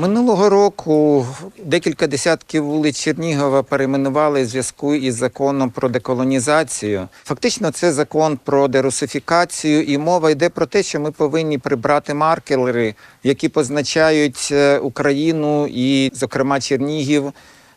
Минулого року декілька десятків вулиць Чернігова перейменували зв'язку із законом про деколонізацію. Фактично, це закон про дерусифікацію, і мова йде про те, що ми повинні прибрати маркери, які позначають е, Україну і, зокрема, Чернігів.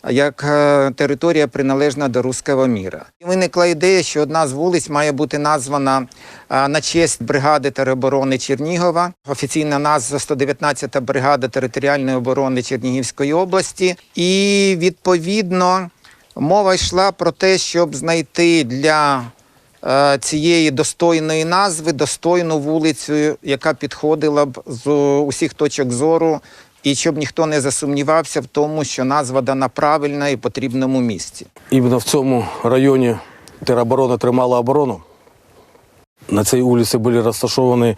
Як е, територія приналежна до руського міра. І виникла ідея, що одна з вулиць має бути названа е, на честь бригади тероборони Чернігова. Офіційна назва 119-та бригада територіальної оборони Чернігівської області. І відповідно мова йшла про те, щоб знайти для е, цієї достойної назви достойну вулицю, яка підходила б з усіх точок зору і щоб ніхто не засумнівався в тому, що назва дана правильна і потрібному місці. Іменно в цьому районі тероборона тримала оборону. На цій вулиці були розташовані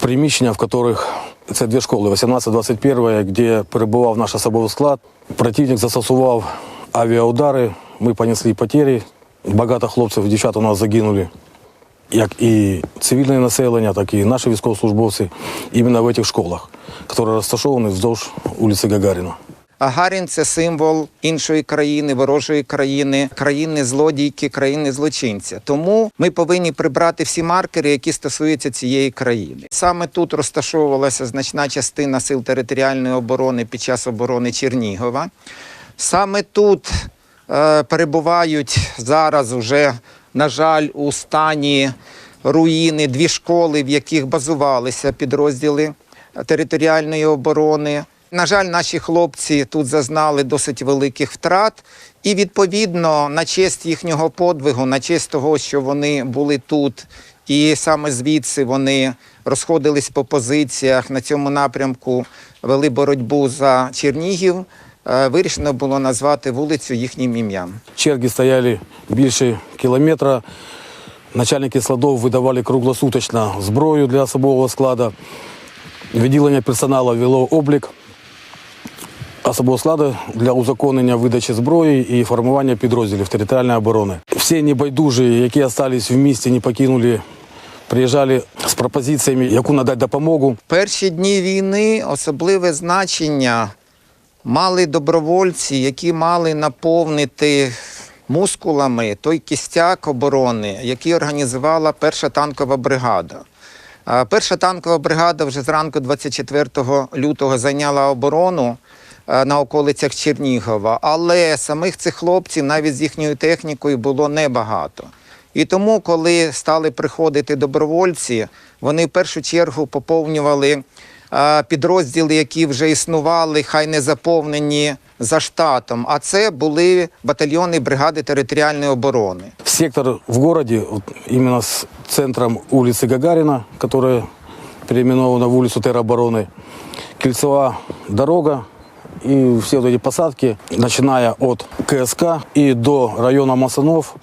приміщення, в яких це дві школи 18-21, де перебував наш особовий склад. Противник застосував авіаудари, ми понесли потери. Багато хлопців дівчат у нас загинули. Як і цивільне населення, так і наші військовослужбовці іменно в цих школах, які розташовані вздовж вулиці Гагаріна. Агарін це символ іншої країни, ворожої країни, країни злодійки, країни злочинця. Тому ми повинні прибрати всі маркери, які стосуються цієї країни. Саме тут розташовувалася значна частина сил територіальної оборони під час оборони Чернігова. Саме тут е, перебувають зараз уже, на жаль, у стані руїни дві школи, в яких базувалися підрозділи територіальної оборони. На жаль, наші хлопці тут зазнали досить великих втрат, і відповідно на честь їхнього подвигу, на честь того, що вони були тут, і саме звідси вони розходились по позиціях на цьому напрямку, вели боротьбу за Чернігів. Е, Вирішено було назвати вулицю їхнім ім'ям. Черги стояли більше кілометра. Начальники складов видавали круглосуточно зброю для особового складу. Відділення персоналу вело облік особового складу для узаконення видачі зброї і формування підрозділів територіальної оборони. Всі небайдужі, які залишились в місті, не покинули, приїжджали з пропозиціями, яку надати допомогу. Перші дні війни особливе значення мали добровольці, які мали наповнити мускулами той кістяк оборони, який організувала перша танкова бригада. Перша танкова бригада вже зранку 24 лютого зайняла оборону е, на околицях Чернігова, але самих цих хлопців навіть з їхньою технікою було небагато. І тому, коли стали приходити добровольці, вони в першу чергу поповнювали підрозділи, які вже існували, хай не заповнені за штатом. А це були батальйони бригади територіальної оборони. Сектор в городе, вот именно с центром улицы Гагарина, которая переименована в улицу теробороны, кольцевая дорога и все вот эти посадки, начиная от КСК и до района Масанов,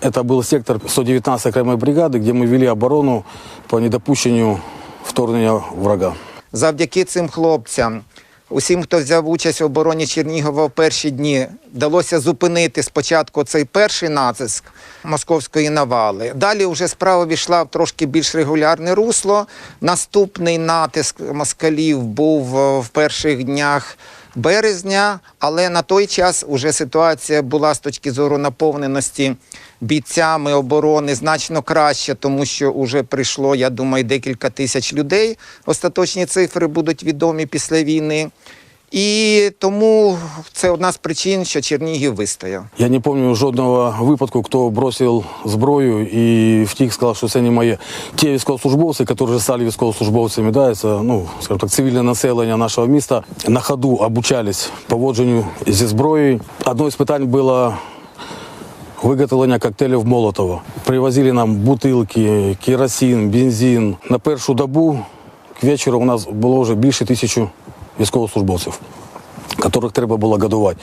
это был сектор 119-й окремой бригады, где мы вели оборону по недопущению вторгнення врага. Завдяки цим хлопцям, усім, хто взяв участь в обороні Чернігова в перші дні, вдалося зупинити спочатку цей перший натиск московської навали. Далі вже справа війшла в трошки більш регулярне русло. Наступний натиск москалів був в перших днях. Березня, але на той час уже ситуація була з точки зору наповненості бійцями оборони значно краще, тому що вже прийшло, я думаю, декілька тисяч людей. Остаточні цифри будуть відомі після війни. І тому це одна з причин, що Чернігів вистояв. Я не пам'ятаю жодного випадку, хто бросив зброю і втік, сказав, що це не моє. Ті військовослужбовці, які вже стали військовослужбовцями, да, це ну, скажімо так, цивільне населення нашого міста, на ходу обучались поводженню зі зброєю. Одне з питань було виготовлення коктейлів Молотова. Привозили нам бутилки, керосин, бензин. На першу добу к вечору у нас було вже більше тисячі військовослужбовців которых треба було годувати.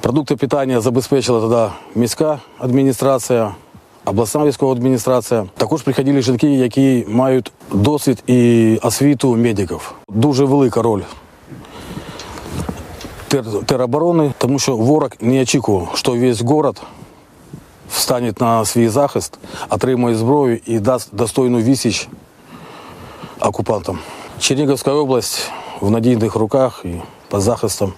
Продукти питання забезпечила тоді міська адміністрація, обласна військова адміністрація. Також приходили жінки, які мають досвід і освіту медиків. Дуже велика роль тер- тероборони, тому що ворог не очікував, що весь город встане на свій захист, отримує зброю і дасть достойну відсіч окупантам. Чернігівська область В надійних руках і під захистом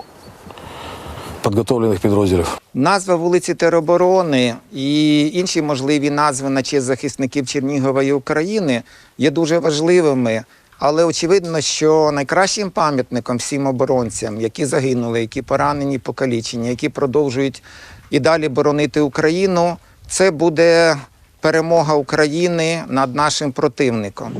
підготовлених підрозділів. Назва вулиці Тероборони і інші можливі назви на честь захисників Чернігова і України є дуже важливими. Але очевидно, що найкращим пам'ятником всім оборонцям, які загинули, які поранені, покалічені, які продовжують і далі боронити Україну, це буде перемога України над нашим противником.